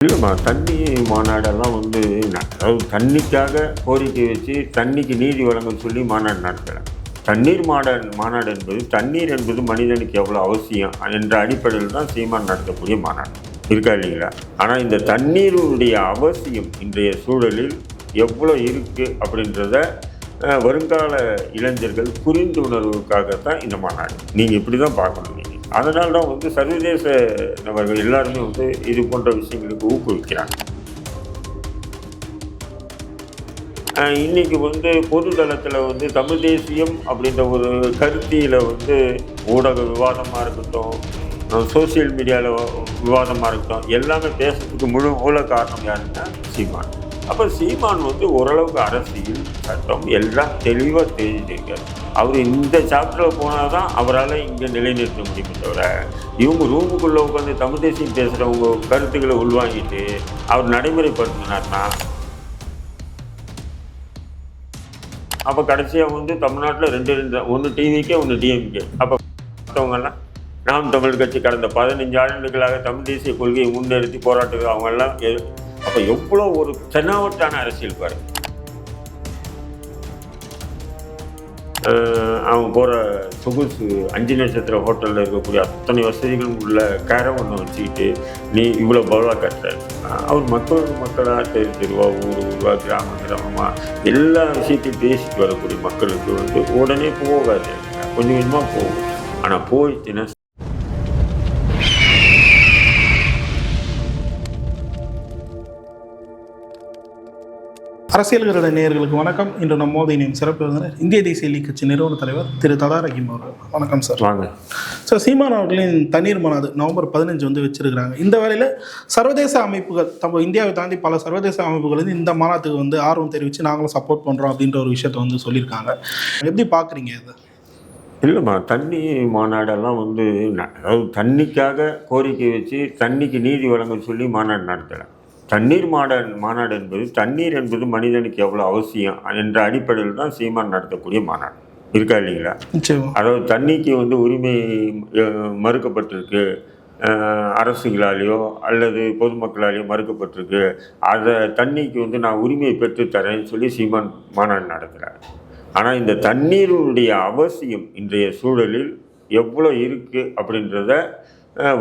இல்லைம்மா தண்ணி மாநாடெல்லாம் வந்து அதாவது தண்ணிக்காக கோரிக்கை வச்சு தண்ணிக்கு நீதி வழங்கன்னு சொல்லி மாநாடு நடத்துகிறேன் தண்ணீர் மாட மாநாடு என்பது தண்ணீர் என்பது மனிதனுக்கு எவ்வளோ அவசியம் என்ற அடிப்படையில் தான் சீமான் நடத்தக்கூடிய மாநாடு. இருக்கா இல்லைங்களா? ஆனால் இந்த தண்ணீருடைய அவசியம் இன்றைய சூழலில் எவ்வளோ இருக்குது அப்படின்றத வருங்கால இளைஞர்கள் புரிந்துணர்வுக்காகத்தான் இந்த மாநாடு. நீங்கள் இப்படி தான் பார்க்கணும் நீங்கள் அதனால தான் வந்து சர்வதேச நபர்கள் எல்லாருமே வந்து இது போன்ற விஷயங்களுக்கு ஊக்குவிக்கிறாங்க. இன்றைக்கி இன்னைக்கு வந்து பொது தளத்தில் வந்து தமிழ் தேசியம் அப்படின்ற ஒரு கருத்தியில் வந்து ஊடக விவாதமாக இருக்கட்டும் சோசியல் மீடியாவில் விவாதமாக இருக்கட்டும் எல்லாமே பேசுறதுக்கு முழு மூல காரணம் யாருன்னா சீமான். அப்போ சீமான் வந்து ஓரளவுக்கு அரசியல் சட்டம் எல்லாம் தெளிவாக தெரிஞ்சிருக்காரு அவர் இந்த சாப்டரில் போனால் தான் அவரால் இங்கே நிலைநிறுத்த முடியுமே தவிர இவங்க ரூமுக்குள்ளே உட்காந்து தமிழ் தேசியம் பேசுகிறவங்க கருத்துக்களை உள்வாங்கிட்டு அவர் நடைமுறைப்படுத்தினார்னா அப்போ கடைசியாக வந்து தமிழ்நாட்டில் ரெண்டு ரெண்டு ஒன்று டிவிக்கே ஒன்று டிஎம்கே அப்போ மற்றவங்கெல்லாம் நாம் தமிழ் கட்சி கடந்த பதினஞ்சு ஆண்டுகளாக தமிழ் தேசிய கொள்கையை முன்னிறுத்தி போராட்டுக்கு அவங்கெல்லாம் அப்போ எவ்வளோ ஒரு தென்னாவட்டான அரசியல் பாருங்கள் அவங்க அவன் போகிற சொகுசு அஞ்சு நட்சத்திர ஹோட்டலில் இருக்கக்கூடிய அத்தனை வசதிகளும் உள்ள ஒன்று வச்சுக்கிட்டு நீ இவ்வளோ பலவாக கட்டுற. அவர் மக்கள் மக்களாக தெரு தெருவா ஊர் ஊர்வா கிராம கிராமமாக எல்லா விஷயத்தையும் பேசிட்டு வரக்கூடிய மக்களுக்கு வந்து உடனே போகாது. கொஞ்சம் கொஞ்சமாக போகும். ஆனால் போயிடுச்சுன்னா அரசியல்கள நேயர்களுக்கு வணக்கம். இன்று நம்மோது இணையும் சிறப்பு விருந்தினர் இந்திய தேசிய லீக் கட்சி நிறுவன தலைவர் திரு ததா ரஹீம் அவர்கள். வணக்கம் சார். வாங்க. சார் சீமான் அவர்களின் தண்ணீர் மாநாடு நவம்பர் பதினஞ்சு வந்து வச்சிருக்கிறாங்க. இந்த வேளையில் சர்வதேச அமைப்புகள் நம்ம இந்தியாவை தாண்டி பல சர்வதேச அமைப்புகள் வந்து இந்த மாநாட்டுக்கு வந்து ஆர்வம் தெரிவித்து நாங்களும் சப்போர்ட் பண்ணுறோம் அப்படின்ற ஒரு விஷயத்தை வந்து சொல்லியிருக்காங்க. எப்படி பார்க்குறீங்க இது? இல்லைம்மா தண்ணி மாநாடெல்லாம் வந்து அதாவது தண்ணிக்காக கோரிக்கை வச்சு தண்ணிக்கு நீதி வழங்க சொல்லி மாநாடு நடத்துகிறேன் தண்ணீர் மாநாடு மாநாடு என்பது தண்ணீர் என்பது மனிதனுக்கு எவ்வளோ அவசியம் என்ற அடிப்படையில் தான் சீமான் நடத்தக்கூடிய மாநாடு. இருக்கா இல்லைங்களா? அதாவது தண்ணிக்கு வந்து உரிமை மறுக்கப்பட்டிருக்கு அரசுகளாலேயோ அல்லது பொதுமக்களாலேயோ மறுக்கப்பட்டிருக்கு. அதை தண்ணிக்கு வந்து நான் உரிமையை பெற்றுத் தரேன்னு சொல்லி சீமான் மாநாடு நடத்துகிறார் ஆனால் இந்த தண்ணீருடைய அவசியம் இன்றைய சூழலில் எவ்வளோ இருக்குது அப்படின்றத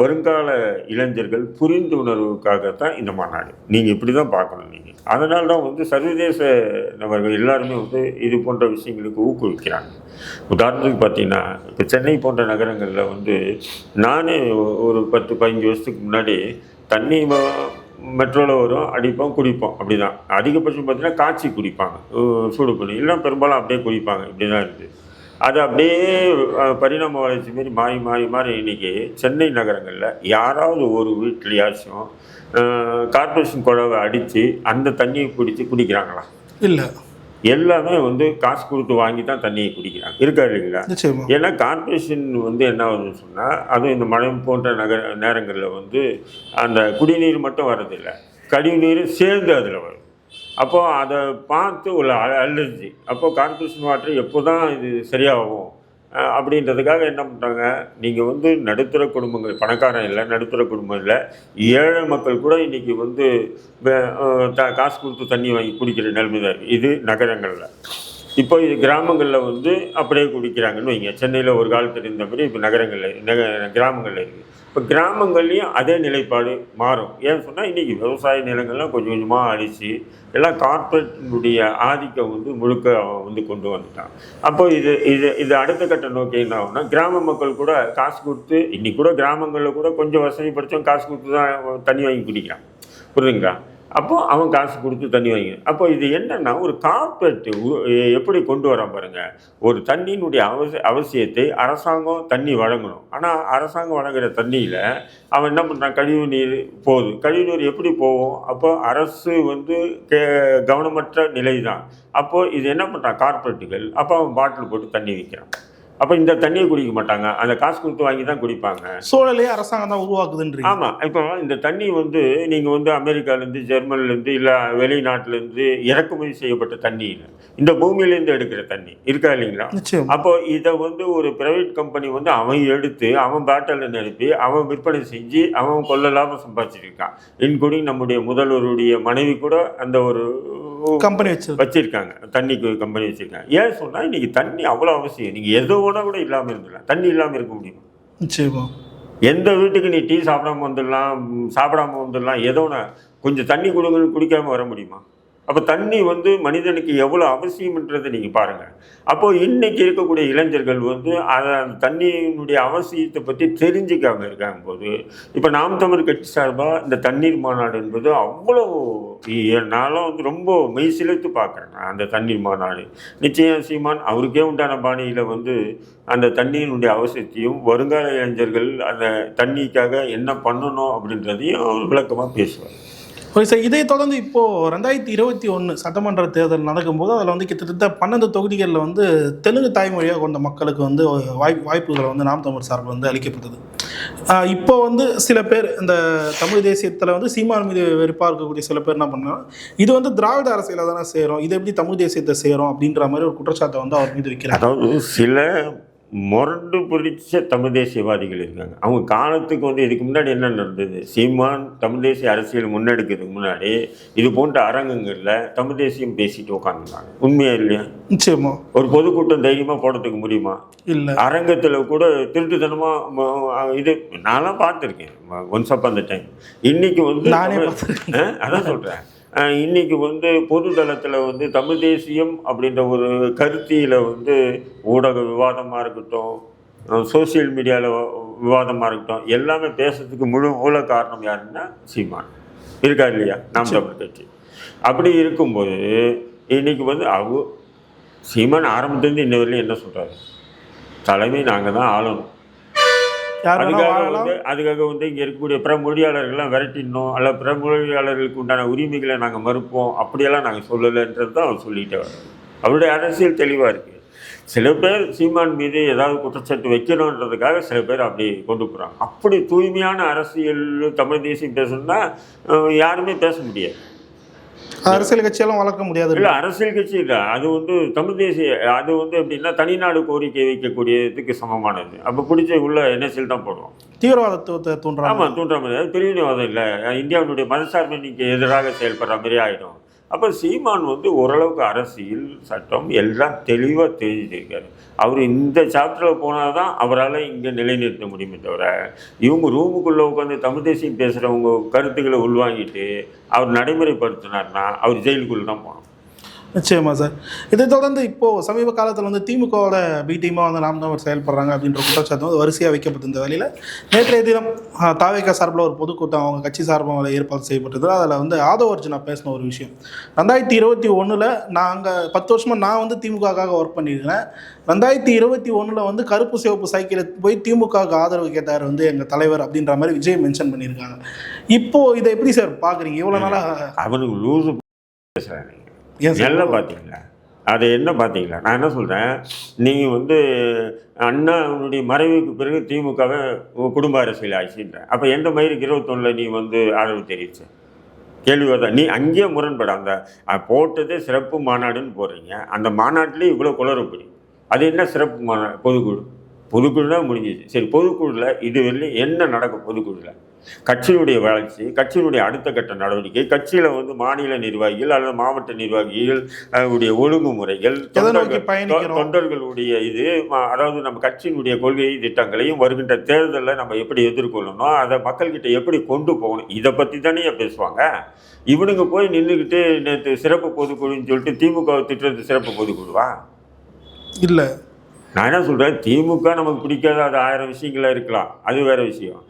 வருங்கால இளைஞர்கள் புரிந்து உணர்வுக்காகத்தான் இந்த மாநாடு. நீங்கள் இப்படி தான் பார்க்கணும் நீங்கள் அதனால தான் வந்து சர்வதேச நபர்கள் எல்லாருமே வந்து இது போன்ற விஷயங்களுக்கு ஊக்குவிக்கிறாங்க. உதாரணத்துக்கு பார்த்தீங்கன்னா இப்போ சென்னை போன்ற நகரங்களில் வந்து நானே ஒரு பத்து பதினஞ்சு வருஷத்துக்கு முன்னாடி தண்ணி மெட்ரோவில் வரும் அடிப்போம் குடிப்போம். அப்படி தான் அதிகபட்சம் பார்த்தீங்கன்னா காய்ச்சி குடிப்பாங்க. சூடு பண்ணி. இல்லைன்னா பெரும்பாலும் அப்படியே குடிப்பாங்க. இப்படி தான் இருக்குது அது அப்படியே பரிணாம வளர்ச்சி மாரி மாறி மாறி மாறி இன்னைக்கு சென்னை நகரங்களில் யாராவது ஒரு வீட்லையாச்சும் அஹ், கார்ப்பரேஷன் குழவை அடித்து அந்த தண்ணியை பிடிச்சி குடிக்கிறாங்களா? இல்லை. எல்லாமே வந்து காசு கொடுத்து வாங்கி தான் தண்ணியை குடிக்கிறாங்க. இருக்கா இல்லைங்களா? ஏன்னா கார்ப்பரேஷன் வந்து என்ன ஆகுதுன்னு சொன்னால் அதுவும் இந்த மழை போன்ற நகர நேரங்களில் வந்து அந்த குடிநீர் மட்டும் வர்றதில்லை. கழிவுநீர் சேர்ந்து அதில் வரும். அப்போது அதை பார்த்து ஒரு அ- அலர்ஜி அப்போ கார்ப்பரேஷன் வாட்டர் எப்போ தான் இது சரியாகும்? அப்படின்றதுக்காக என்ன பண்ணுறாங்க நீங்கள் வந்து நடுத்தர குடும்பங்கள் பணக்காரன் இல்லை நடுத்தர குடும்பம் இல்லை ஏழை மக்கள் கூட இன்றைக்கி வந்து காசு கொடுத்து தண்ணி வாங்கி குடிக்கிற நிலைமை தான் இது நகரங்களில். இப்போ இது கிராமங்களில் வந்து அப்படியே குடிக்கிறாங்கன்னு வைங்க. சென்னையில் ஒரு காலத்தில் இருந்த மாதிரி இப்போ நகரங்களில் நக கிராமங்களில் இருக்குது இப்போ கிராமங்கள்லேயும் அதே நிலைப்பாடு மாறும். ஏன்னு சொன்னால் இன்றைக்கி விவசாய நிலங்கள்லாம் கொஞ்சம் கொஞ்சமாக அழிச்சு எல்லாம் கார்ப்பரேட்டினுடைய ஆதிக்கம் வந்து முழுக்க அவன் வந்து கொண்டு வந்துட்டான். அப்போ இது இது இது அடுத்த கட்ட நோக்கி என்ன ஆகும்னா கிராம மக்கள் கூட காசு கொடுத்து இன்றைக்கி கூட கிராமங்களில் கூட கொஞ்சம் வசதி படித்தவன் காசு கொடுத்து தான் தண்ணி வாங்கி குடிக்கிறான். புரியுதுங்களா? அப்போது அவன் காசு கொடுத்து தண்ணி வாங்கி அப்போ இது என்னென்னா ஒரு கார்பரேட் எப்படி கொண்டு வரான் பாருங்கள் ஒரு தண்ணியினுடைய அவசிய அவசியத்தை அரசாங்கம் தண்ணி வழங்கணும். ஆனால் அரசாங்கம் வழங்குகிற தண்ணியில் அவன் என்ன பண்ணுறான் கழிவு நீர் போகுது. கழிவு நீர் எப்படி போகும்? அப்போ அரசு வந்து கே கவனமற்ற நிலை தான் அப்போது இது என்ன பண்ணுறான் கார்பரேட்டுகள் அப்போ அவன் பாட்டில் போட்டு தண்ணி விற்கிறான் அப்போ இந்த தண்ணியை குடிக்க மாட்டாங்க. அந்த காசு கொடுத்து வாங்கி தான் குடிப்பாங்க. சூழலையே அரசாங்கம் தான் உருவாக்குதுன்றீங்க. ஆமாம் இப்போ இந்த தண்ணி வந்து நீங்கள் வந்து அமெரிக்காலேருந்து ஜெர்மன்லேருந்து இல்லை வெளிநாட்டிலேருந்து இறக்குமதி செய்யப்பட்ட தண்ணி இல்லை. இந்த பூமியிலேருந்து எடுக்கிற தண்ணி. இருக்கா இல்லைங்களா? அப்போ இதை வந்து ஒரு பிரைவேட் கம்பெனி வந்து அவன் எடுத்து அவன் பேட்டலில் நிரப்பி அவன் விற்பனை செஞ்சு அவன் கொள்ள லாபம் சம்பாதிச்சிருக்கான் இன்க்ளூடிங் நம்முடைய முதல்வருடைய மனைவி கூட அந்த ஒரு கம்பெனி வச்சிருக்கு வச்சிருக்காங்க. தண்ணிக்கு கம்பெனி வச்சிருக்காங்க. ஏன் சொன்னால் இன்னைக்கு தண்ணி அவ்வளோ அவசியம். நீங்கள் எதோ ஒன்றா கூட இல்லாமல் இருந்துடலாம். தண்ணி இல்லாமல் இருக்க முடியுமா. நிச்சயமா. எந்த வீட்டுக்கு நீ டீ சாப்பிடாம வந்துடலாம் சாப்பிடாம வந்துடலாம் ஒன்று கொஞ்சம் தண்ணி கொடுங்கன்னு குடிக்காம வர முடியுமா? அப்போ தண்ணி வந்து மனிதனுக்கு எவ்வளோ அவசியம்ன்றதை நீங்கள் பாருங்கள் அப்போது இன்றைக்கி இருக்கக்கூடிய இளைஞர்கள் வந்து அதை அந்த தண்ணியினுடைய அவசியத்தை பற்றி தெரிஞ்சுக்காமல் இருக்காங்க போது இப்போ நாம் தமிழ் கட்சி சார்பாக இந்த தண்ணீர் மாநாடு என்பது அவ்வளோ நான்லாம் வந்து ரொம்ப மெய் சிலைத்து பார்க்குறேன் நான் அந்த தண்ணீர் மாநாடு. நிச்சயம் சீமான் அவருக்கே உண்டான பாணியில் வந்து அந்த தண்ணியினுடைய அவசியத்தையும் வருங்கால இளைஞர்கள் அந்த தண்ணிக்காக என்ன பண்ணணும் அப்படின்றதையும் விளக்கமாக பேசுவார். ஓகே சார் இதை தொடர்ந்து இப்போது ரெண்டாயிரத்தி இருபத்தி ஒன்று சட்டமன்ற தேர்தல் நடக்கும்போது அதில் வந்து கிட்டத்தட்ட பன்னெண்டு தொகுதிகளில் வந்து தெலுங்கு தாய்மொழியாக கொண்ட மக்களுக்கு வந்து வாய்ப்பு வாய்ப்புகளை வந்து நாம் தமிழ் சார்பில் வந்து அளிக்கப்பட்டது. இப்போ வந்து சில பேர் இந்த தமிழ் தேசியத்தில் வந்து சீமான் மீது வெறுப்பாக இருக்கக்கூடிய சில பேர் என்ன பண்ணாங்க இது வந்து திராவிட அரசியலை தானே சேரும் இது எப்படி தமிழ் தேசியத்தை சேரும் அப்படின்ற மாதிரி ஒரு குற்றச்சாட்டை வந்து அவர் மீது வைக்கிறார். அதாவது சில முரண்டு பிடிச்ச தமிழ் தேசியவாதிகள் இருக்காங்க. அவங்க காலத்துக்கு வந்து இதுக்கு முன்னாடி என்ன நடந்தது? சீமான் தமிழ் தேசிய அரசியல் முன்னெடுக்கிறதுக்கு முன்னாடி இது போன்ற அரங்கங்களில் தமிழ் தேசியம் பேசிட்டு உட்காந்துருந்தாங்க உண்மையா இல்லையா? நிச்சயமா. ஒரு பொதுக்கூட்டம் தைரியமாக போடுறதுக்கு முடியுமா? இல்லை. அரங்கத்தில் கூட திருட்டுத்தனமாக இது நான்லாம் பார்த்துருக்கேன். ஒன்ஸ் அப் அந்த டைம். இன்னைக்கு வந்து நானே அதான் சொல்கிறேன் இன்னைக்கு வந்து பொது தளத்தில் வந்து தமிழ் தேசியம் அப்படின்ற ஒரு கருத்தியில் வந்து ஊடக விவாதமாக இருக்கட்டும் சோஷியல் மீடியாவில் விவாதமாக இருக்கட்டும் எல்லாமே பேசுறதுக்கு முழு மூல காரணம் யாருன்னா சீமான். இருக்கா இல்லையா? நாம் தமிழ் கட்சி. அப்படி இருக்கும்போது இன்னைக்கு வந்து அவ சீமான் ஆரம்பத்துலேருந்து இன்ன வரையிலும் என்ன சொல்கிறாரு தலைமை நாங்கள் தான் ஆளணும். அதுக்காக வந்து அதுக்காக வந்து இங்கே இருக்கக்கூடிய பிற மொழியாளர்கள்லாம் விரட்டிடணும். அல்ல பிற மொழியாளர்களுக்கு உண்டான உரிமைகளை நாங்கள் மறுப்போம். அப்படியெல்லாம் நாங்கள் சொல்லலைன்றது தான் அவர் சொல்லிட்டே வர்றாரு. அவருடைய அரசியல் தெளிவாக இருக்குது சில பேர் சீமான் மீது ஏதாவது குற்றச்சாட்டு வைக்கணுன்றதுக்காக சில பேர் அப்படி கொண்டு போகிறாங்க அப்படி தூய்மையான அரசியல் தமிழ் தேசியம் பேசணும்னா யாருமே பேச முடியாது. அரசியல் கட்சியெல்லாம் வளர்க்க முடியாது. இல்லை அரசியல் கட்சி இல்லை. அது வந்து தமிழ் தேசிய அது வந்து எப்படின்னா தனிநாடு கோரிக்கை வைக்கக்கூடியதுக்கு சமமானது. அப்போ பிடிச்ச உள்ள என்எஸ்எல் தான் போடுவோம். தீவிரவாதத்தை தூண்டுறாங்க. ஆமாம் தூண்டுற மாதிரி. அது பிரிவினைவாதம் இல்லை. இந்தியாவினுடைய மதசார்பின்மைக்கு எதிராக செயல்படுற மாதிரி ஆகிடும் அப்போ சீமான் வந்து ஓரளவுக்கு அரசியல் சட்டம் எல்லாம் தெளிவாக தெரிஞ்சிருக்காரு. அவர் இந்த சாப்டரில் போனால் தான் அவரால் இங்கே நிலைநிறுத்த முடியுமே தவிர இவங்க ரூமுக்குள்ளே உட்காந்து தமிழ் தேசியம் பேசுகிறவங்க கருத்துக்களை உள்வாங்கிட்டு அவர் நடைமுறைப்படுத்தினார்னா அவர் ஜெயிலுக்குள்ளே தான் போகணும். நிச்சயமா சார். இதை தொடர்ந்து இப்போது சமீப காலத்தில் வந்து திமுகவோட பி டீமாக வந்து நாம் தான் செயல்படுறாங்க அப்படின்ற குற்றச்சாட்டு வந்து வரிசையாக வைக்கப்பட்ட இந்த வேலையில் நேற்றைய தினம் தாவேக்கா சார்பில் ஒரு பொதுக்கூட்டம் அவங்க கட்சி சார்பாக ஏற்பாடு செய்யப்பட்டது அதில் வந்து ஆதோ அர்ஜுனா பேசின ஒரு விஷயம். ரெண்டாயிரத்தி இருபத்தி ஒன்றில் நாங்கள் பத்து வருஷமாக நான் வந்து திமுகக்காக ஒர்க் பண்ணியிருக்கிறேன். ரெண்டாயிரத்தி இருபத்தி ஒன்றில் வந்து கருப்பு சிவப்பு சைக்கிளை போய் திமுகவுக்கு ஆதரவு கேட்டார் வந்து எங்கள் தலைவர் அப்படின்ற மாதிரி விஜய் மென்ஷன் பண்ணியிருக்காங்க. இப்போது இதை எப்படி சார் பார்க்குறீங்க இவ்வளோ நாளாக அவனுக்கு லூசு பேசுகிறாங்க எல்லாம் பார்த்தீங்களா அது என்ன பார்த்தீங்களா நான் என்ன சொல்கிறேன் நீங்கள் வந்து அண்ணா அவனுடைய மறைவுக்கு பிறகு திமுகவை குடும்ப அரசியல் ஆயிடுச்சுன்ற அப்போ எந்த மயிருக்கு இருபத்தொன்னில் நீ வந்து ஆதரவு தெரிவிச்ச? கேள்வி தான் நீ அங்கேயே முரண்பட. அந்த போட்டதே சிறப்பு மாநாடுன்னு போடுறீங்க. அந்த மாநாட்டிலே இவ்வளோ குளறுபடி அது என்ன சிறப்பு மாநா பொதுக்குழு. பொதுக்குழுனா முடிஞ்சிச்சு. சரி பொதுக்குழுவில் இது வரையிலும் என்ன நடக்கும் பொதுக்குழுவில் கட்சியினுடைய வளர்ச்சி கட்சியினுடைய அடுத்த கட்ட நடவடிக்கை கட்சியில் வந்து மாநில நிர்வாகிகள் அல்லது மாவட்ட நிர்வாகிகள் உடைய ஒழுங்குமுறைகள்? தொண்டர்களுடைய இது அதாவது நம்ம கட்சியினுடைய கொள்கை திட்டங்களையும் வருகின்ற தேர்தலில் நம்ம எப்படி எதிர்கொள்ளணும் அதை மக்கள்கிட்ட எப்படி கொண்டு போகணும் இதை பற்றி தானே பேசுவாங்க? இவனுங்க போய் நின்றுக்கிட்டு நேற்று சிறப்பு பொதுக்குழுன்னு சொல்லிட்டு திமுக திட்டுறது சிறப்பு பொதுக்குழுவா? இல்லை. நான் என்ன சொல்கிறேன் திமுக நமக்கு பிடிக்காத அது ஆயிரம் விஷயங்களா இருக்கலாம். அது வேற விஷயம்.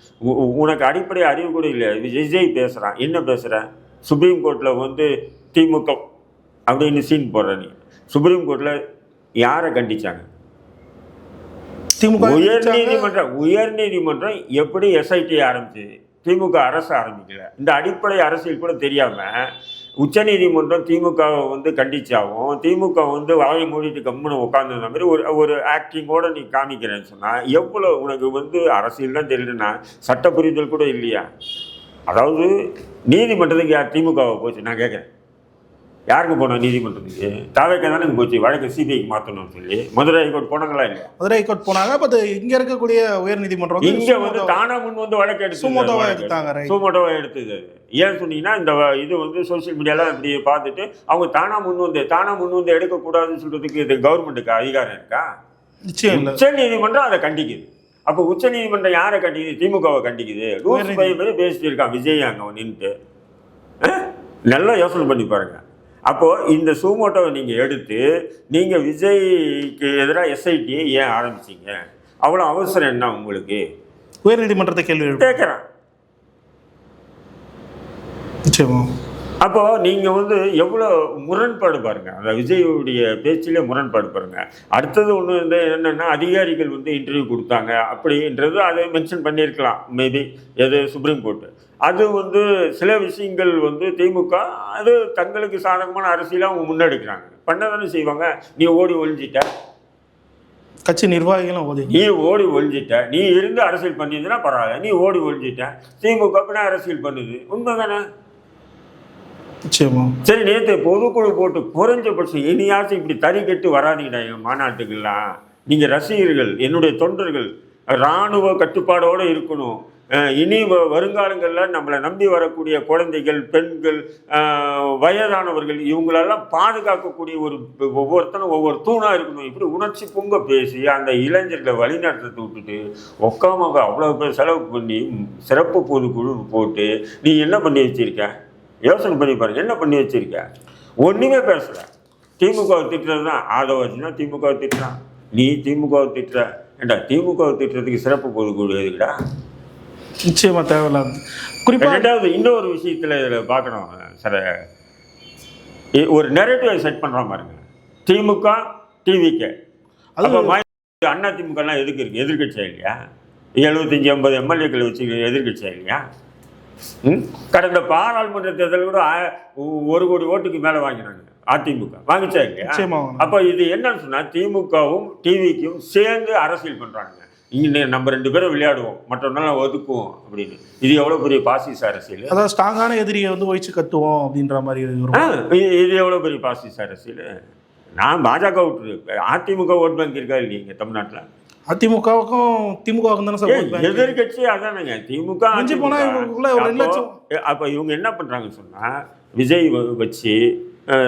உனக்கு அடிப்படை அறிவு கூட இல்லை விஜய் பேசுகிறான் என்ன பேசுகிறேன் சுப்ரீம் கோர்ட்டில் வந்து திமுக அப்படின்னு சீன் போடுற நீ. சுப்ரீம் கோர்ட்டில் யாரை கண்டிச்சாங்க? திமுக உயர் நீதிமன்றம் உயர் நீதிமன்றம் எப்படி எஸ்ஐடி ஆரம்பிச்சது திமுக அரசு ஆரம்பிக்கல? இந்த அடிப்படை அரசியல் கூட தெரியாம உச்சநீதிமன்றம் திமுகவை வந்து கண்டிச்சாவும் திமுக வந்து வாயை மூடிட்டு கம்முன்னு உட்காந்துருந்த மாதிரி ஒரு ஒரு ஆக்டிங்கோட நீ காமிக்கிறேன்னு சொன்னால் எவ்வளோ உனக்கு வந்து அரசியல் தான் தெரியலன்னா சட்ட புரிதல் கூட இல்லையா? அதாவது நீதிமன்றத்துக்கு யார் திமுகவை போச்சு? நான் கேட்குறேன். யாருக்கு போனோம் நீதிமன்றத்துக்கு? தாவேக்கா தானே போச்சு வழக்கு சிபிஐக்கு மாற்றணும்னு சொல்லி. மதுரை ஹைகோர்ட் போனாங்களா இல்லையா? மதுரை ஹைகோர்ட் போனாங்க பட் இங்க இருக்கக்கூடிய உயர் நீதிமன்றம் இங்க வந்து தானா முன் வந்து வழக்கு எடுத்து சுமோட்டோவா எடுத்தாங்க, right. சுமோட்டோவா எடுத்தது. அது. ஏன் சொன்னீங்கன்னா இந்த இது வந்து சோசியல் மீடியால இப்படி பார்த்துட்டு அவங்க தானா முன் வந்து தானா முன் வந்து எடுக்கக்கூடாதுன்னு சொல்றதுக்கு இது கவர்மெண்ட்டுக்கு அதிகாரம் இருக்கா? நிச்சயம் இல்ல. உச்ச நீதிமன்றம் அதை கண்டிக்குது. அப்போ உச்ச நீதிமன்றம் யாரை கண்டிக்குது? திமுகவை கண்டிக்குது. ரூல்ஸ் பை பேசிட்டு இருக்கான் விஜய் அங்க நின்றுட்டு நல்லா யோசனை பண்ணி பாருங்க. அப்போ இந்த சூமோட்டோவை நீங்க எடுத்து நீங்க விஜய்க்கு எதிராக எஸ்ஐடியை ஏன் ஆரம்பிச்சீங்க? அவ்வளோ அவசரம் என்ன உங்களுக்கு? உயர் நீதிமன்றத்தை கேள்வி கேட்குறேன். நிச்சயமா. அப்போ நீங்க வந்து எவ்வளோ முரண்பாடு பாருங்க. அந்த விஜயுடைய பேச்சிலே முரண்பாடு பாருங்க. அடுத்தது ஒன்று வந்து என்னன்னா அதிகாரிகள் வந்து இன்டர்வியூ கொடுத்தாங்க அப்படின்றது அதை மென்ஷன் பண்ணியிருக்கலாம். மேபி எது சுப்ரீம் கோர்ட்டு அது வந்து சில விஷயங்கள் வந்து திமுக அது தங்களுக்கு சாதகமான அரசியலை அவங்க முன்னெடுக்கிறாங்க. பண்ணதானே செய்வாங்க. நீ ஓடி ஒழிஞ்சிட்ட கட்சி நிர்வாகிகளும் ஓதி நீ ஓடி ஒழிஞ்சிட்ட நீ இருந்து அரசியல் பண்ணியிருந்தனா பரவாயில்ல. நீ ஓடி ஒழிஞ்சிட்ட திமுக பின்ன அரசியல் பண்ணுது. உண்மைதானே? நிச்சயமா. சரி நேற்று பொதுக்குழு போட்டு குறைஞ்சபட்சம் இனியாச்சும் இப்படி தறி கட்டு வராதீங்கடா எங்கள் மாநாட்டுக்கெல்லாம். நீங்கள் ரசிகர்கள் என்னுடைய தொண்டர்கள் இராணுவ கட்டுப்பாடோடு இருக்கணும். இனி வ- வருங்காலங்களில் நம்மளை நம்பி வரக்கூடிய குழந்தைகள் பெண்கள் வயதானவர்கள் இவங்களெல்லாம் பாதுகாக்கக்கூடிய ஒரு ஒவ்வொருத்தனும் ஒவ்வொரு தூணாக இருக்கணும். இப்படி உணர்ச்சி பொங்க பேசி அந்த இளைஞர்களை வழிநடத்தத்தை விட்டுட்டு உக்காம அவ்வளோ பேர் செலவு பண்ணி சிறப்பு பொதுக்குழு போட்டு நீ என்ன பண்ணி வச்சிருக்க? யோசனை பண்ணி பாருங்க. என்ன பண்ணி வச்சிருக்க? ஒன்றுமே பேசல. திமுகவை திட்டுறது தான். ஆதவ வச்சுன்னா திமுகவை திட்டுறான். நீ திமுகவை திட்டுற. ஏண்டா திமுகவை திட்டுறதுக்கு சிறப்பு பொதுக்குழு எதுக்குடா? நிச்சயமா தேவையில்லாது குறிப்பா ரெண்டாவது இன்னொரு விஷயத்துல இதில் பார்க்கணும் சார் ஒரு நெரட்டிவை செட் பண்ணுறான் பாருங்க திமுக டிவிக்கு அப்போ அண்ணா திமுகலாம் எதுக்கு இருக்கு? எதிர்கட்சியா இல்லையா? எழுபத்தஞ்சி எண்பது எம்எல்ஏக்கள் வச்சு எதிர்கட்சியா இல்லையா? கடந்த பாராளுமன்ற தேர்தல் கூட ஒரு கோடி ஓட்டுக்கு மேலே வாங்கினாங்க அதிமுக. வாங்கிச்சா இல்லையா? அப்போ இது என்னன்னு சொன்னா திமுகவும் டிவிக்கும் சேர்ந்து அரசியல் பண்றாங்க இங்க நம்ம ரெண்டு பேரும் விளையாடுவோம். மற்றவங்களாம் ஒதுக்குவோம் அப்படின்னு. இது எவ்வளவு பெரிய பாசிச அரசியல்? அதாவது ஸ்ட்ராங்கான எதிரியை வந்து ஒழிச்சு கட்டுவோம் அப்படின்ற மாதிரி இது எவ்வளவு பெரிய பாசிச அரசியல்? நான் பாஜக விட்டுரு அதிமுக ஓட் பேங்க் இருக்கா இல்லைங்க தமிழ்நாட்டில்? அதிமுகவுக்கும் திமுகவுக்கும் தானே சார்? எதிர்கட்சி அதானுங்க. திமுக மிஞ்சி அதிமுக. போனா இவங்களுக்குள்ள ஒரு ரெண்டு அப்போ- அப்போ இவங்க என்ன பண்றாங்கன்னு சொன்னா விஜய் வச்சு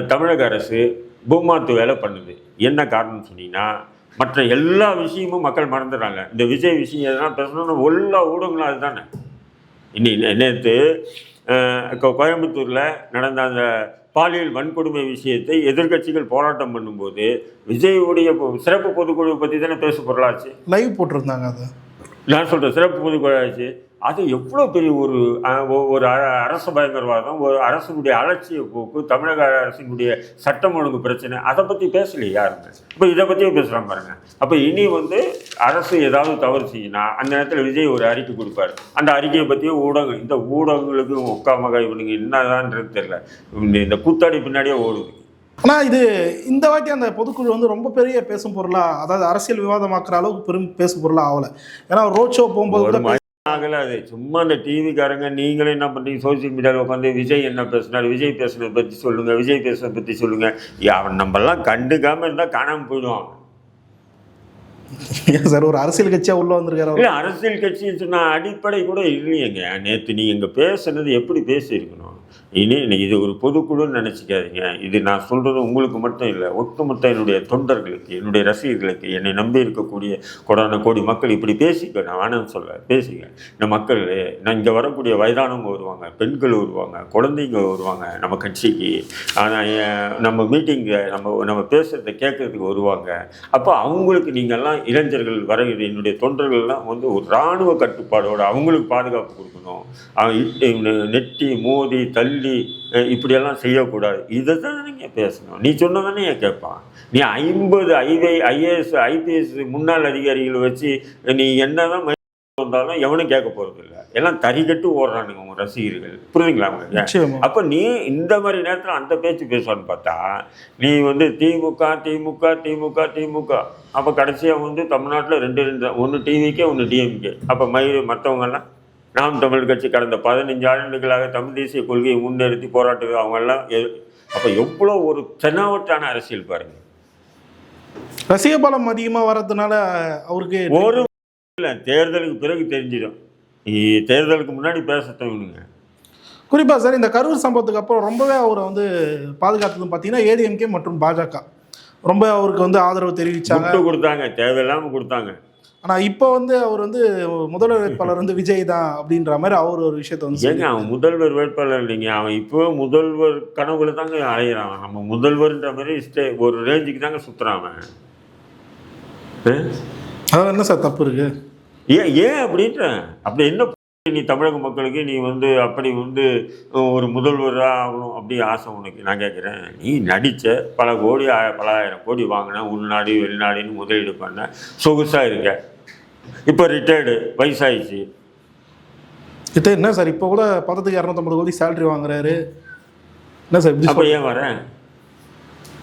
தமிழக அரசு பூமாத்து வேலை பண்ணுது. என்ன காரணம் சொன்னீங்கன்னா மற்ற எல்லா விஷயமும் மக்கள் மறந்துடுறாங்க. இந்த விஜய் விஷயம் எதனா பேசணும்னு எல்லா ஊடகங்களும் அதுதானே. இன்னி நேற்று கோயம்புத்தூரில் நடந்த அந்த பாலியல் வன்கொடுமை விஷயத்தை எதிர்க்கட்சிகள் போராட்டம் பண்ணும்போது விஜய் பொ- சிறப்பு பொதுக்குழு பற்றி தானே பேச பொருளாச்சு. லைவ் போட்டிருந்தாங்க அது. நான் சொல்கிறேன் சிறப்பு பொதுக்குழாச்சு அது எவ்வளோ பெரிய ஒரு ஒரு அ- அரசு பயங்கரவாதம் ஒரு அரசினுடைய அலட்சிய போக்கு தமிழக அரசினுடைய சட்டம் ஒழுங்கு பிரச்சனை அதை பற்றி பேசலையே யாருமே. இப்போ இதை பற்றியும் பேசுகிறாங்க பாருங்க. அப்போ இனி வந்து அரசு ஏதாவது தவறு செய்யினா அந்த நேரத்தில் விஜய் ஒரு அறிக்கை கொடுப்பாரு. அந்த அறிக்கையை பற்றியும் ஊடகம் இந்த ஊடகங்களுக்கு உட்காமக இவனுங்க என்னதான்றது தெரியல. இந்த கூத்தாடி பின்னாடியே ஓடுது. ஆனா இது இந்த வாட்டி அந்த பொதுக்குழு வந்து ரொம்ப பெரிய பேசும் பொருளா அதாவது அரசியல் விவாதமாக்குற அளவுக்கு பெரும் பேசும் பொருளா ஆகல. ஏன்னா ரோட் ஷோ போகும்போது கூட ஆகல அது சும்மா அந்த டிவிக்காரங்க நீங்களே என்ன பண்றீங்க? சோசியல் மீடியாவில் உட்காந்து விஜய் என்ன பேசினார்? விஜய் பேசுனதை பற்றி சொல்லுங்க விஜய் பேசுனதை பற்றி சொல்லுங்க. ஏ, அவன் நம்மலாம் கண்டுக்காம இருந்தால் காணாம போயிடுவான். சார் ஒரு அரசியல் கட்சியா உள்ள வந்திருக்காரு. இல்லை அரசியல் கட்சின்னு சொன்ன அடிப்படை கூட இல்லையேங்க. நேற்று நீ இங்கே பேசுனது எப்படி பேசியிருக்கணும்? இனி இது ஒரு பொதுக்குழுன்னு நினச்சிக்காதீங்க. இது நான் சொல்கிறது உங்களுக்கு மட்டும் இல்லை ஒட்டுமொத்த என்னுடைய தொண்டர்களுக்கு என்னுடைய ரசிகர்களுக்கு என்னை நம்பி இருக்கக்கூடிய கொடான கோடி மக்கள் இப்படி பேசிக்க நான் வேணாம்னு சொல்ல பேசிக்க இந்த மக்கள் நான் இங்கே வரக்கூடிய வயதானவங்க வருவாங்க பெண்கள் வருவாங்க குழந்தைங்க வருவாங்க நம்ம கட்சிக்கு. ஆனால் நம்ம மீட்டிங்கை நம்ம நம்ம பேசுகிறத கேட்கறதுக்கு வருவாங்க. அப்போ அவங்களுக்கு நீங்கள்லாம் இளைஞர்கள் வர என்னுடைய தொண்டர்கள்லாம் வந்து ஒரு இராணுவ கட்டுப்பாடோடு அவங்களுக்கு பாதுகாப்பு கொடுக்கணும். நெட்டி மோதி தள்ளி அஹ், இப்படியெல்லாம் செய்யக்கூடாது. இதை தான் நீங்கள் பேசணும். நீ சொன்னதானே கேட்பான். நீ ஐம்பது ஐவே ஐஏஎஸ் ஐபிஎஸ் முன்னாள் அதிகாரிகளை வச்சு நீ என்னதான் வந்தாலும் எவனும் கேட்க போறது இல்லை எல்லாம் தறிகட்டு ஓடுறானுங்க உங்க ரசிகர்கள். புரியுதுங்களா உங்களுக்கு? அப்போ நீ இந்த மாதிரி நேரத்தில் அந்த பேச்சு பேசுவான்னு பார்த்தா நீ வந்து திமுக திமுக திமுக திமுக. அப்போ கடைசியாக வந்து தமிழ்நாட்டில் ரெண்டு ரெண்டு ஒன்று டிவிக்கே ஒன்று டிஎம்கே அப்போ மயிறு மற்றவங்கெல்லாம் நாம் தமிழ் கட்சி கடந்த பதினஞ்சு ஆண்டுகளாக தமிழ் தேசிய கொள்கையை முன்னிறுத்தி போராட்டு அவங்கெல்லாம் அப்போ எவ்வளோ ஒரு தென்னாவட்டான அரசியல் பாருங்க. ரசிக பலம் அதிகமா வர்றதுனால அவருக்கு ஒரு இல்லை தேர்தலுக்கு பிறகு தெரிஞ்சிடும். தேர்தலுக்கு முன்னாடி பேசட்டும் இவனுங்க குறிப்பா சார் இந்த கரூர் சம்பவத்துக்கு அப்புறம் ரொம்பவே அவரை வந்து பாதுகாத்தது பார்த்தீங்கன்னா ஏடிஎம்கே மற்றும் பாஜக ரொம்ப அவருக்கு வந்து ஆதரவு தெரிவிச்சாங்க. கொடுத்தாங்க தேவையில்லாமல் கொடுத்தாங்க. ஆனா இப்போ வந்து அவர் வந்து முதல்வர் வேட்பாளர் வந்து விஜய் தான் அப்படின்ற மாதிரி அவர் ஒரு விஷயத்த வந்து ஏங்க அவன் முதல்வர் வேட்பாளர் இல்லைங்க. அவன் இப்போ முதல்வர் கனவுல தாங்க அலையிறான். நம்ம முதல்வர்ன்ற மாதிரி ஸ்டே ஒரு ரேஞ்சுக்கு தாங்க சுத்துறான் அவன்? அதான் என்ன சார் தப்பு இருக்கு? ஏன் ஏன் அப்படின்ற? அப்படி என்ன நீ தமிழக மக்களுக்கு நீ வந்து அப்படி வந்து ஒரு முதல்வராக ஆகணும் அப்படி ஆசை உனக்கு? நான் கேட்குறேன் நீ நடித்த பல கோடி பல ஆயிரம் கோடி வாங்கின உள்நாடு வெளிநாடுன்னு முதலீடு பண்ண சொகுசாக இருக்க. இப்போ ரிட்டையர்டு வயசாயிடுச்சு. இது என்ன சார்? இப்போ கூட பதத்துக்கு இரநூத்தம்பது கோடி சேலரி வாங்குறாரு. என்ன சார் அப்போ? ஏன் வரேன்?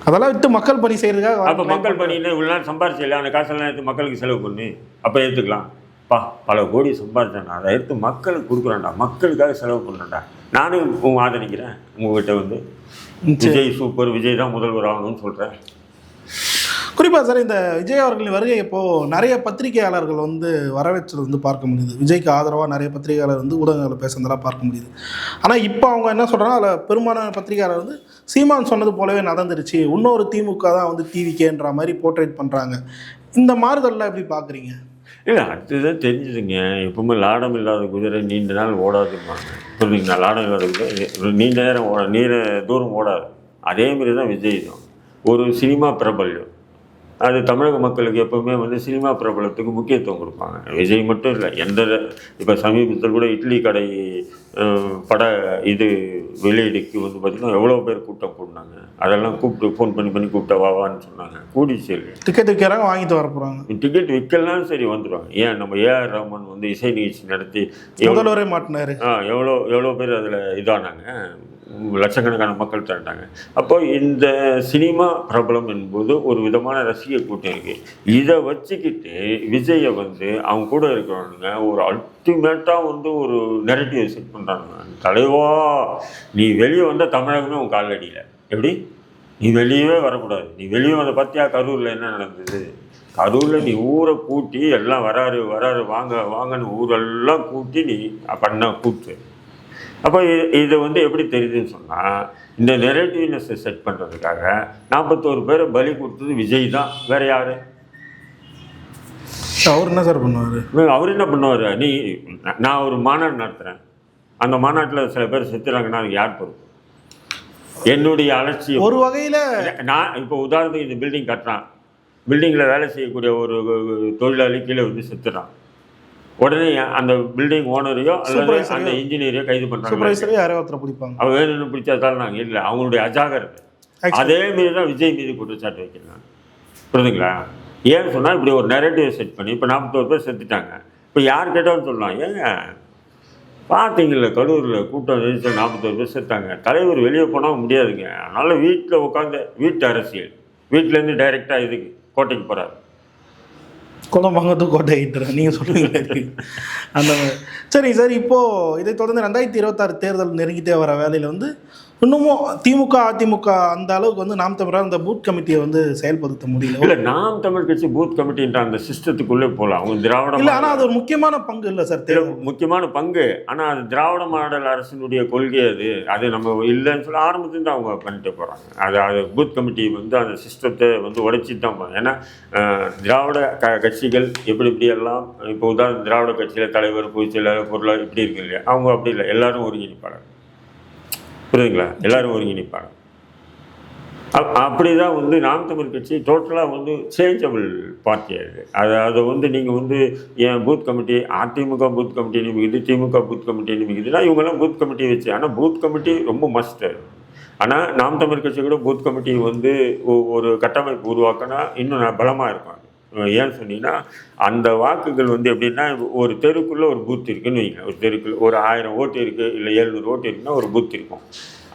அதெல்லாம் விட்டு மக்கள் பணி செய்யறதுக்காக அப்போ மக்கள் பணியில் இவ்வளோ சம்பாரிச்சில்ல அந்த காசெல்லாம் எடுத்து மக்களுக்கு செலவு பண்ணி. அப்போ ஏற்றுக்கலாம் பா பல கோடி சம்பாரிச்சேன்டா. அதை எடுத்து மக்களுக்கு கொடுக்குறேன்டா. மக்களுக்காக செலவு பண்ணுறேன்டா நானும் ஆதரிக்கிறேன். உங்ககிட்ட வந்து. விஜய் சூப்பர் விஜய் தான் முதல்வர் ஆகணும்னு சொல்கிறேன் குறிப்பாக சார் இந்த விஜய் அவர்களின் வருகை இப்போது நிறைய பத்திரிகையாளர்கள் வந்து வரவேற்றது வந்து பார்க்க முடியுது. விஜய்க்கு ஆதரவாக நிறைய பத்திரிகையாளர் வந்து ஊடகங்களில் பேசுனதெல்லாம் பார்க்க முடியுது. ஆனால் இப்போ அவங்க என்ன சொல்கிறாங்கன்னா அதில் பெரும்பாலான பத்திரிகையாளர் வந்து சீமான் சொன்னது போலவே நடந்துருச்சு. இன்னொரு திமுக தான் வந்து டிவிக்கேன்ற மாதிரி போர்ட்ரேட் பண்ணுறாங்க இந்த மாறுதல்லாம் எப்படி பார்க்குறீங்க இல்லை அடுத்ததான் தெரிஞ்சுதுங்க. எப்பவுமே லாடம் இல்லாத குதிரை நீண்ட நாள் ஓடாதுப்பாங்க புரியுதுங்களா லாடம் இல்லாத குதிரை நீண்ட நேரம் ஓட நீர தூரம் ஓடாது. அதே மாதிரி தான் விஜய் தான் ஒரு சினிமா பிரபல்யம். அது தமிழக மக்களுக்கு எப்பவுமே வந்து சினிமா பிரபலத்துக்கு முக்கியத்துவம் கொடுப்பாங்க. விஜய் மட்டும் இல்லை எந்த இப்போ சமீபத்தில் கூட இட்லி கடை பட இது வெளியீடுக்கு வந்து பார்த்திங்கன்னா எவ்வளோ பேர் கூட்டம் கூடினாங்க அதெல்லாம் கூப்பிட்டு ஃபோன் பண்ணி பண்ணி கூப்பிட்ட வாவான்னு சொன்னாங்க. கூடிச்சு டிக்கெட் விற்கிறாங்க வாங்கிட்டு வர போகிறாங்க டிக்கெட் விற்கலாம் சரி வந்துடுவாங்க ஏன் நம்ம ஏஆர் ரஹ்மான் வந்து இசை நிகழ்ச்சி நடத்தி எவ்வளோ மாட்டினாரு. ஆ எவ்வளோ எவ்வளோ பேர் அதில் இதானாங்க. லட்சக்கணக்கான மக்கள் திரண்டாங்க. அப்போ இந்த சினிமா பிரபலம் என்பது ஒரு விதமான ரசிக கூட்டம் இருக்கு. இதை வச்சுக்கிட்டு விஜயை வந்து அவங்க கூட இருக்கிறவனுங்க ஒரு அல்டிமேட்டாக வந்து ஒரு நெரட்டிவ் செட் பண்ணுறாங்க தலைவா நீ வெளியே வந்தால் தமிழகமே உன் காலடியில். எப்படி? நீ வெளியவே வரக்கூடாது. நீ வெளியே வந்த பார்த்தியா கரூரில் என்ன நடந்தது? கரூரில் நீ ஊரை கூட்டி எல்லாம் வராரு வராரு வாங்க வாங்கன்னு ஊரெல்லாம் கூட்டி நீ பண்ண கூத்து. அப்போ இது வந்து எப்படி தெரியுதுன்னு சொன்னால் இந்த நெரட்டிவ்னஸை செட் பண்ணுறதுக்காக நாற்பத்தோரு பேரை பலி கொடுத்தது விஜய் தான். வேற யாரு? அவர் என்ன சார் பண்ணுவார்? அவர் என்ன பண்ணுவார்? நீ நான் ஒரு மாநாடு நடத்துகிறேன் அந்த மாநாட்டில் சில பேர் செத்துறாங்கன்னா யார் பொறுப்பு? என்னுடைய அலட்சியம். ஒரு வகையில் நான் இப்போ உதாரணத்துக்கு இந்த பில்டிங் கட்டுறான். பில்டிங்கில் வேலை செய்யக்கூடிய ஒரு தொழிலாளி கீழே வந்து செத்துறான். உடனே அந்த பில்டிங் ஓனரையோ அல்லது. அந்த இன்ஜினியரையோ கைது பண்ணுறாங்க சூப்பர்வைசரே யாரோ ஒருத்தரை பிடிப்பாங்க. அவன் வேணும்னு பிடிச்சா தரலாங்க இல்லை. அவங்களுடைய அஜாகிரதை அதே மாரி தான் விஜய் மீது குற்றச்சாட்டு வைக்கிறாங்க. புரியுதுங்களா ஏன்னு சொன்னால் இப்படி ஒரு நெரட்டிவ் செட் பண்ணி இப்போ நாற்பத்தோரு பேர் செத்துட்டாங்க. இப்போ யார் கேட்டாலும் சொல்லலாம். ஏங்க? பார்த்தீங்களா கரூரில் கூட்டம் நெரிசல் நாற்பத்தோரு பேர் செத்தாங்க தலைவர் வெளியே போனால் முடியாதுங்க. அதனால் வீட்டில் உட்காந்து வீட்டு அரசியல். வீட்டிலேருந்து டைரெக்டாக இதுக்கு கோட்டைக்கு போகிறாரு குளம்பங்கத்து கோட்டை ஈட்டுறேன் நீங்கள் சொல்லுவீங்களே அந்த சரி சார் இப்போது இதை தொடர்ந்து ரெண்டாயிரத்தி இருபத்தாறு தேர்தல் நெருங்கிட்டே வர வேலையில் வந்து இன்னமும் திமுக அதிமுக அந்த அளவுக்கு வந்து நாம் தமிழர் அந்த பூத் கமிட்டியை வந்து செயல்படுத்த முடியல. இல்லை நாம் தமிழ் கட்சி பூத் கமிட்டின்ற அந்த சிஸ்டத்துக்குள்ளே போகலாம் அவங்க திராவிட இல்லை ஆனால் அது ஒரு முக்கியமான பங்கு இல்லை சார் முக்கியமான பங்கு. ஆனால் அது திராவிட மாடல் அரசினுடைய கொள்கை அது. அது நம்ம இல்லைன்னு சொல்லி ஆரம்பத்துலேருந்து அவங்க பண்ணிட்டு போகிறாங்க அது அது பூத் கமிட்டி வந்து அந்த சிஸ்டத்தை வந்து உடைச்சிட்டு தான் போகிறாங்க ஏன்னா திராவிட க கட்சிகள் எப்படி இப்படி எல்லாம் இப்போ உதாரணம் திராவிட கட்சியில் தலைவர் பொதுச் செயலாளர் பொருளாளர் இப்படி இருக்கு இல்லையா? அவங்க அப்படி இல்லை. எல்லாரும் ஒருங்கிணைப்பாங்க புரியுதுங்களா? எல்லாரும் ஒருங்கிணைப்பாங்க. அப் அப்படி தான் வந்து நாம் தமிழ் கட்சி டோட்டலாக வந்து சேஞ்சபிள் பார்ட்டி அது. அது அதை வந்து நீங்கள் வந்து என் booth committee AIADMK booth committee நிமிக்குது திமுக பூத் கமிட்டி நிமிக்குதுன்னா இவங்கெல்லாம் பூத் கமிட்டி வச்சு ஆனால் பூத் கமிட்டி ரொம்ப மஸ்ட்டு ஆனால் நாம் தமிழ் கட்சி கூட பூத் கமிட்டி வந்து ஒரு கட்டமைப்பு உருவாக்கினா இன்னும் பலமாக இருக்கும். ஏன்னு சொன்னீங்கன்னா அந்த வாக்குகள் வந்து எப்படின்னா ஒரு தெருக்குள்ளே ஒரு பூத் இருக்குன்னு வைங்க. ஒரு தெருக்குள்ள ஒரு ஆயிரம் ஓட்டு இருக்குது இல்லை எழுநூறு ஓட்டு இருக்குன்னா ஒரு பூத் இருக்கும்.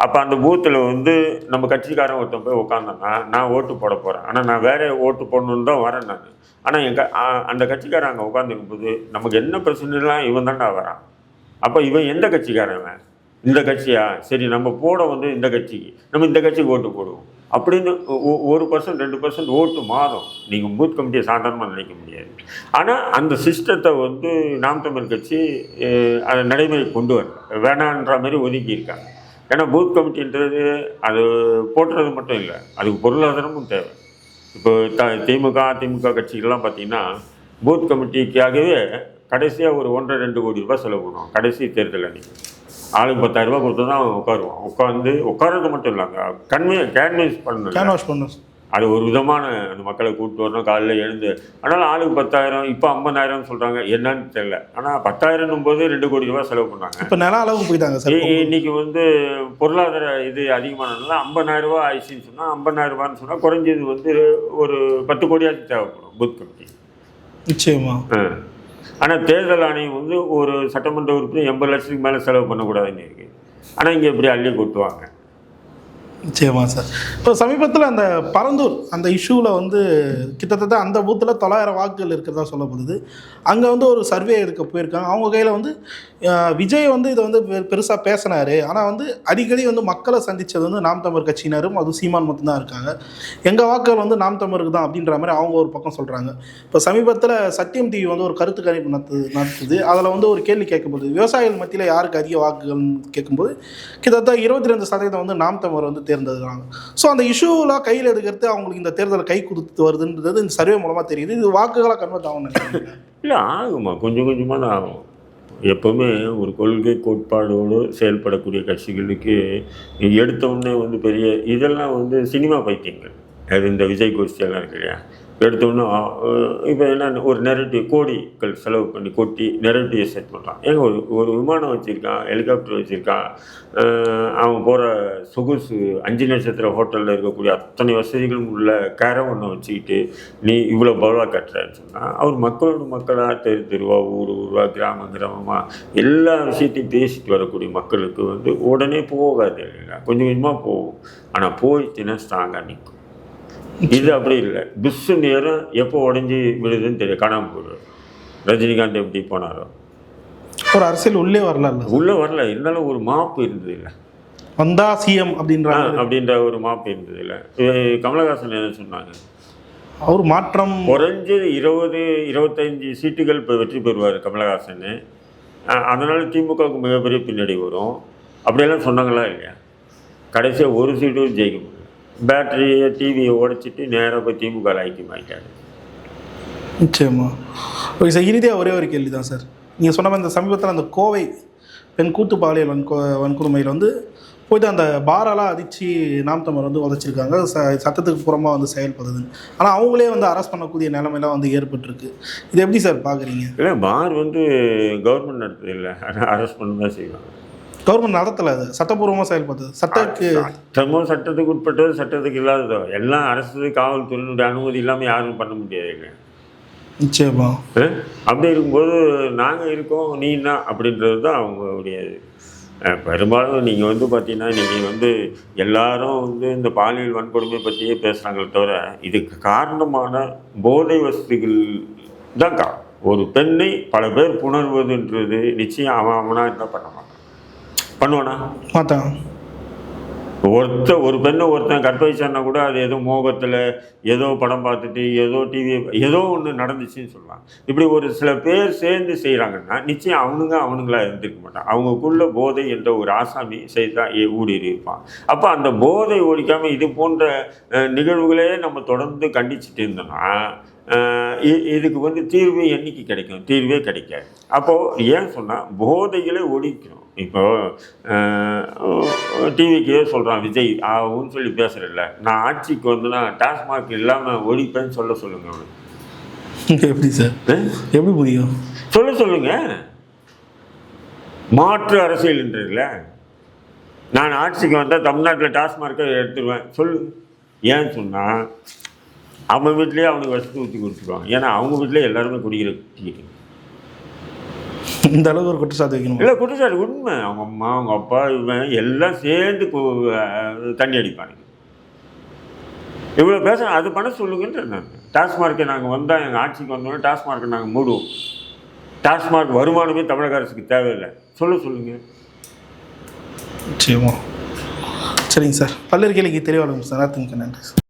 அப்போ அந்த பூத்தில் வந்து நம்ம கட்சிக்காரன் ஒருத்தன் போய் உட்காந்தோன்னா நான் ஓட்டு போட போகிறேன் ஆனால் நான் வேற ஓட்டு போடணுன்னு தான் வரேன் நான். ஆனால் எங்கள் அந்த கட்சிக்காரன் அங்கே உட்காந்துருக்கும்போது நமக்கு என்ன பிரச்சனைலாம் இவன் தான்டா வரான். அப்போ இவன் எந்த கட்சிக்காரன் இந்த கட்சியா? சரி நம்ம போட வந்து இந்த கட்சிக்கு நம்ம இந்த கட்சிக்கு ஓட்டு போடுவோம். அப்படின்னு ஒ- ஒரு பர்சன்ட் ரெண்டு பர்சன்ட் ஓட்டு மாறும். நீங்கள் பூத் கமிட்டியை சாதாரணமாக நினைக்க முடியாது. ஆனால் அந்த சிஸ்டத்தை வந்து நாம் தமிழ் கட்சி அதை நடைமுறை கொண்டு வரல வேணான்ற மாதிரி ஒதுக்கியிருக்காங்க ஏன்னா பூத் கமிட்டின்றது அது போட்டுறது மட்டும் இல்லை அதுக்கு பொருளாதாரமும் தேவை. இப்போ த திமுக அதிமுக கட்சிகள்லாம் பார்த்தீங்கன்னா பூத் கமிட்டிக்காகவே கடைசியாக ஒரு ஒன்றரை ரெண்டு கோடி ரூபாய் செலவு பண்ணுவோம் கடைசி தேர்தல் அன்றைக்கி ஆளுக்கு பத்தாயிரம் ரூபாய் கொடுத்து தான் உட்காருவோம் உட்காந்து உட்கார்றது மட்டும் இல்லைங்க கன்வே கேன்வேஸ் பண்ணணும். கேன்வாஷ் பண்ணும் அது ஒரு விதமான அந்த மக்களை கூப்பிட்டு வரணும் காலையில் எழுந்து. ஆனால் ஆளுக்கு பத்தாயிரம் இப்போ ஐம்பதாயிரம்னு சொல்கிறாங்க என்னன்னு தெரியல. ஆனால் பத்தாயிரம் போது ரெண்டு கோடி ரூபாய் செலவு பண்ணாங்க. இப்போ நில அளவுக்கு போயிட்டாங்க இன்னைக்கு வந்து பொருளாதார இது அதிகமானதுனால ஐம்பதாயிரம் ரூபாய் ஆயிடுச்சுன்னு சொன்னால் ஐம்பதாயிரம் ரூபான்னு சொன்னால் குறைஞ்சது வந்து ஒரு பத்து கோடியாச்சும் தேவைப்படும் பூத் கமிட்டி நிச்சயமா. ஆனால் தேர்தல் ஆணையம் வந்து ஒரு சட்டமன்ற உறுப்பினர் எண்பது லட்சத்துக்கு மேலே செலவு பண்ணக்கூடாதுன்னு இருக்கு. ஆனால் இங்கே இப்படி அள்ளி கொட்டுவாங்க. நிச்சயமா சார். இப்போ சமீபத்தில் அந்த பரந்தூர் அந்த இஷ்யூவில் வந்து கிட்டத்தட்ட அந்த பூத்தில் தொள்ளாயிரம் வாக்குகள் இருக்கிறதா சொல்லப்படுது. அங்கே வந்து ஒரு சர்வே எடுக்க போயிருக்காங்க. அவங்க கையில் வந்து விஜய் வந்து இதை வந்து பெருசாக பேசினாரு. ஆனால் வந்து அடிக்கடி வந்து மக்களை சந்தித்தது வந்து நாம் தமிழர் கட்சியினரும் அது சீமான் மட்டும்தான் இருக்காங்க. எங்கள் வாக்குகள் வந்து நாம் தமிழருக்கு தான் அப்படின்ற மாதிரி அவங்க ஒரு பக்கம் சொல்கிறாங்க இப்போ சமீபத்தில் சத்தியம் டிவி வந்து ஒரு கருத்து கணிப்பு நடத்து நடத்துது. அதில் வந்து ஒரு கேள்வி கேட்கப்படுது. விவசாயிகள் மத்தியில் யாருக்கு அதிக வாக்குகள்னு கேட்கும்போது கிட்டத்தட்ட இருபத்தி ரெண்டு சதவீதம் வந்து நாம் தமிழர் வந்து தேர்ந்தெடுக்கிறாங்க. ஸோ அந்த இஷ்யூலாம் கையில் எடுக்கிறது அவங்களுக்கு இந்த தேர்தலை கை கொடுத்து வருதுன்றது இந்த சர்வே மூலமாக தெரியுது. இது வாக்குகளாக கன்வெர்ட் ஆகும்னு இல்லை ஆகுமா கொஞ்சம் கொஞ்சமாக நான் ஆகும். எப்போவுமே ஒரு கொள்கை கோட்பாடோடு செயல்படக்கூடிய கட்சிகளுக்கு எடுத்த உடனே வந்து பெரிய இதெல்லாம் வந்து சினிமா பைத்தியங்கள். அது இந்த விஜய் கோஷ்டியெல்லாம் இருக்கு இல்லையா? எடுத்தோன்னா இப்போ என்ன ஒரு நெரட்டிவ் கோடிகள் செலவு பண்ணி கொட்டி நெரட்டிவ் செட் பண்ணுறான் ஏங்க ஒரு ஒரு விமானம் வச்சுருக்கான் ஹெலிகாப்டர் வச்சுருக்கான் அவன் போகிற சொகுசு அஞ்சு நட்சத்திர ஹோட்டலில் இருக்கக்கூடிய அத்தனை வசதிகளும் உள்ள கேரம் ஒன்று வச்சுக்கிட்டு நீ இவ்வளோ பலவாக கட்டுறேன்னு சொன்னால் அவர் மக்களோட மக்களாக தெரு தெருவா ஊர் ஊர்வா கிராமம் கிராமமாக எல்லா விஷயத்தையும் பேசிட்டு வரக்கூடிய மக்களுக்கு வந்து உடனே போகாது இல்லைங்களா? கொஞ்சம் கொஞ்சமாக போகும். ஆனால் போயிடுச்சுன்னா ஸ்ட்ராங்காக நிற்கும். இது அப்படி இல்லை. புஷ்ஷு நேரம் எப்போ உடஞ்சி விழுதுன்னு தெரியும் காணாமல் போயிடும். ரஜினிகாந்த் எப்படி போனாரோ. ஒரு அரசியல் உள்ளே வரல உள்ளே வரல. இருந்தாலும் ஒரு மாப்பு இருந்தது இல்லை. வந்தா சிஎம் அப்படின்ற. அப்படின்ற ஒரு மாப்பு இருந்தது இல்லை. கமலஹாசன் என்ன சொன்னாங்க? அவர் மாற்றம் குறைஞ்சது இருபது இருபத்தஞ்சி சீட்டுகள் இப்போ வெற்றி பெறுவார் கமலஹாசன். அதனால் திமுகவுக்கு மிகப்பெரிய பின்னாடி வரும். அப்படியெல்லாம் சொன்னாங்களா இல்லையா? கடைசியாக ஒரு சீட்டும் ஜெயிக்க முடியல பேட்டரியை டிவியை உடைச்சிட்டு நேராக போய் திமுக ஐக்கியமாயிட்டாரு நிச்சயமா. ஓகே சார் இறுதியாக ஒரே ஒரு கேள்வி தான் சார். நீங்கள் சொன்ன மாதிரி இந்த சமீபத்தில் அந்த கோவை பெண் கூட்டு பாலியல் வன்கொ வன்கொடுமையில் வந்து போயிட்டு அந்த பாரெல்லாம் அடித்து நாம் தமிழர் வந்து உதைச்சிருக்காங்க. ச சட்டத்துக்கு புறமாக வந்து செயல்படுதுன்னு ஆனால் அவங்களே வந்து அரெஸ்ட் பண்ணக்கூடிய நிலைமையெல்லாம் வந்து ஏற்பட்டிருக்கு. இது எப்படி சார் பார்க்குறீங்க இல்லை பார் வந்து கவர்மெண்ட் நடத்துது இல்லை. அரெஸ்ட் பண்ண தான் செய்வாங்க. கவர்மெண்ட் நடத்தலை அது. சட்டப்பூர்வமாக செயல்படுது சட்டத்துக்கு சட்டமும் சட்டத்துக்கு உட்பட்டது சட்டத்துக்கு இல்லாததோ. எல்லாம் அரசு காவல்துறையினுடைய அனுமதி இல்லாமல் யாரும் பண்ண முடியாது இல்லை நிச்சயமா அப்படி இருக்கும்போது நாங்கள் இருக்கோம் நீ என்ன? அப்படின்றது தான் அவங்களுடைய பெரும்பாலும் நீங்கள் வந்து பார்த்தீங்கன்னா நீங்கள் வந்து எல்லாரும் வந்து இந்த பாலியல் வன்கொடுமை பற்றியே பேசுகிறாங்களே தவிர இதுக்கு காரணமான போதை வசதிகள் தான் ஒரு பெண்ணை பல பேர் புணர்வதுன்றது நிச்சயம் அவன் அவனா இருந்தால் பண்ண மாட்டான் பண்ணுவானா? மாட்டான். ஒருத்த ஒரு பெண்ணை ஒருத்தன் கற்பழிச்சான்னா கூட அது ஏதோ மோகத்தில் ஏதோ படம் பார்த்துட்டு ஏதோ டிவி ஏதோ ஒன்று நடந்துச்சுன்னு சொல்லலாம் இப்படி ஒரு சில பேர் சேர்ந்து செய்கிறாங்கன்னா நிச்சயம் அவனுங்க அவனுங்களா இருந்திருக்க மாட்டான். அவங்களுக்குள்ள போதை என்ற ஒரு ஆசாமி செய்தா ஊடுருவி இருப்பான். அப்போ அந்த போதை ஒழிக்காமல் இது போன்ற நிகழ்வுகளே நம்ம தொடர்ந்து கண்டிச்சுட்டு இருந்தோம்னா இதுக்கு வந்து தீர்வு என்னைக்கு கிடைக்கும்? தீர்வே கிடைக்காது. அப்போது ஏன் சொன்னால் போதைகளை ஒழிக்கணும். இப்போ டிவிக்கே சொல்கிறான் விஜய் ஆகும்னு சொல்லி பேசுகிறல்ல நான் ஆட்சிக்கு வந்து நான் டாஸ்மாக் இல்லாமல் ஒழிப்பேன்னு சொல்ல சொல்லுங்க அவனுக்கு எப்படி சார்? எப்படி முடியும் சொல்ல சொல்லுங்க. மாற்று அரசியல்ன்றதுல நான் ஆட்சிக்கு வந்தால் தமிழ்நாட்டில் டாஸ்மார்க்கை எடுத்துருவேன். சொல்லு. ஏன்னு சொன்னால் அவன் வீட்லேயே அவனுக்கு வசதி ஊற்றி கொடுத்துருவாங்க. ஏன்னா அவங்க வீட்டிலே எல்லாருமே குடிக்கிற குடிக்கிறீங்க இந்த அளவுக்கு ஒரு குற்றச்சாட்டு வைக்கணும்? இல்லை குற்றச்சாட்டு உண்மை. அவங்க அம்மா அவங்க அப்பா இவன் எல்லாம் சேர்ந்து தண்ணி அடிப்பானுங்க. இவ்வளோ பேச அது பண்ண சொல்லுங்கன்ற நான் டாஸ்மார்க்கை நாங்கள் வந்தால் எங்கள் ஆட்சிக்கு வந்தோடனே டாஸ்மார்க்கை நாங்கள் மூடுவோம். டாஸ்மார்க் வருமானமே தமிழக அரசுக்கு தேவையில்லை. சொல்ல சொல்லுங்கள் நிச்சயமா. சரிங்க சார். பல்லர் கேள்விக்கு தெளிவாக சார். நன்றி சார்.